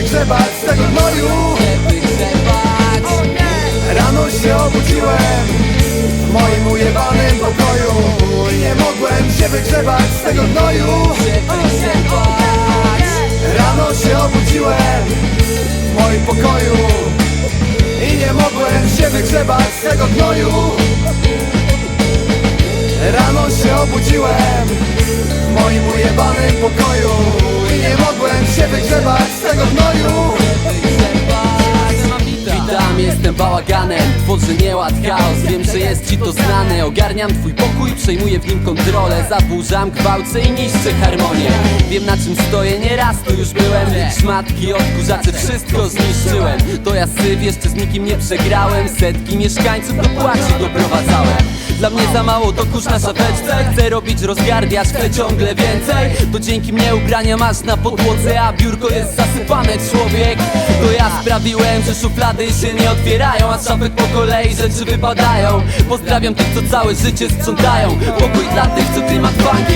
wygrzebać z tego gnoju. Rano się obudziłem w moim ujebanym pokoju. I nie mogłem się wygrzebać z tego gnoju. Rano się obudziłem w moim pokoju. I nie mogłem się wygrzebać z tego gnoju. Rano się obudziłem w moim ujebanym pokoju nie mogłem się wygrzebać z tego gnoju. Witam, jestem bałaganem. Tworzę nieład, chaos, wiem, że jest ci to znane. Ogarniam twój pokój, przejmuję w nim kontrolę. Zaburzam, gwałcę i niszczę harmonię. Wiem na czym stoję, nieraz tu już byłem. Szmatki, odkurzacze, wszystko zniszczyłem. To ja syf, jeszcze z nikim nie przegrałem. Setki mieszkańców do płaczy doprowadzałem dla mnie za mało to kurz na szafeczce. Chcę robić rozgardiasz, chcę ciągle więcej. To dzięki mnie ubrania masz na podłodze A biurko jest zasypane człowiek. To ja sprawiłem, że szuflady się nie otwierają A z szafek po kolei rzeczy wypadają. Pozdrawiam tych, co całe życie sprzątają. Pokój dla tych, co klimat funky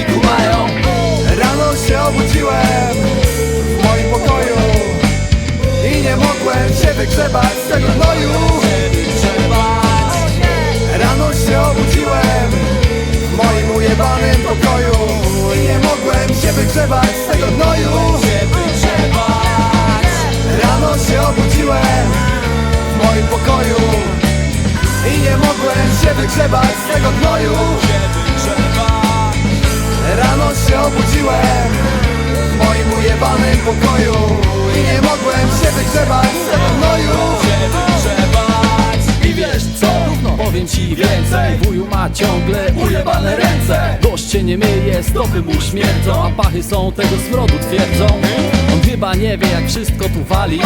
wygrzebać z tego gnoju. Rano się obudziłem w moim ujebanym pokoju I nie mogłem się wygrzebać z tego gnoju. I wiesz co? Powiem ci więcej. Wuju ma ciągle ujebane ręce. Gość się nie myje, stopy mu śmierdzą A pachy są tego smrodu twierdzą chyba nie wie jak wszystko tu wali.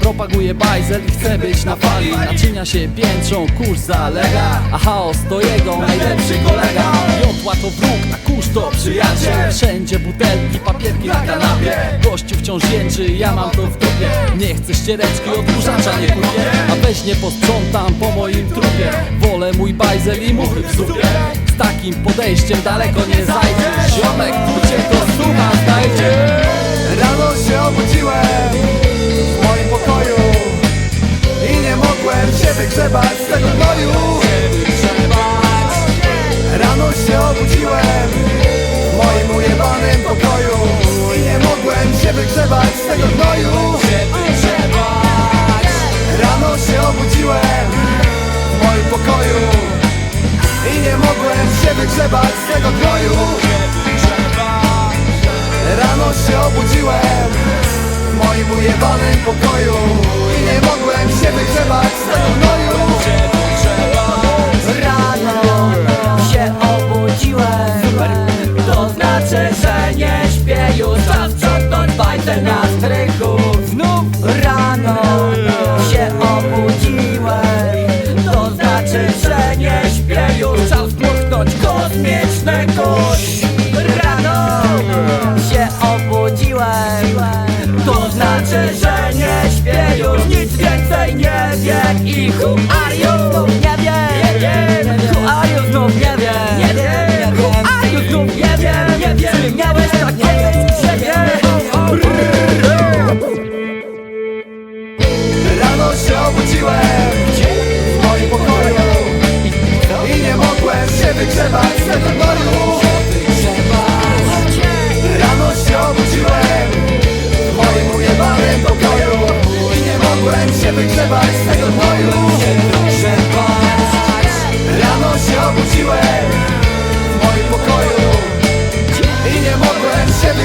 Propaguje bajzel i chce być na fali. Naczynia się piętrzą, kurz zalega. A chaos to jego najlepszy kolega. Jotła to wróg, a kurz to przyjaciel. Wszędzie butelki, papierki na kanapie. Gościu wciąż jęczy, ja mam to w dupie. Nie chcę ściereczki, odkurzacza nie kupię. A weź nie posprzątam po moim trupie. Wolę mój bajzel i muchy w zupie. Z takim podejściem daleko nie zajdziesz Ziomek, wygrzebać z tego gnoju. Rano się obudziłem w moim ujebanym pokoju. I nie mogłem się wygrzebać z tego gnoju. Rano się obudziłem w moim pokoju. I nie mogłem się wygrzebać z tego gnoju. Rano się obudziłem w moim ujebanym pokoju nie mogłem się wygrzebać z tego noju Rano się obudziłem. To znaczy, że nie śpię już. Zawsze to bajce na strychu. Rano się obudziłem. To znaczy, że nie śpię już. Czas dmuchnąć znaczy, kosmiczne kości. Who wiem, wiem, wiem. Rano się obudziłem. W moim pokoju. I nie mogłem się wygrzebać z tego dworu Rano się obudziłem. W moim ujebanym pokoju. I nie mogłem się wygrzebać z tego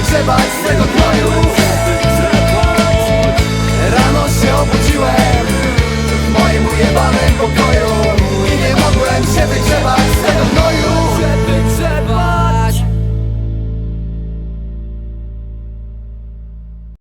grzebać swego kraju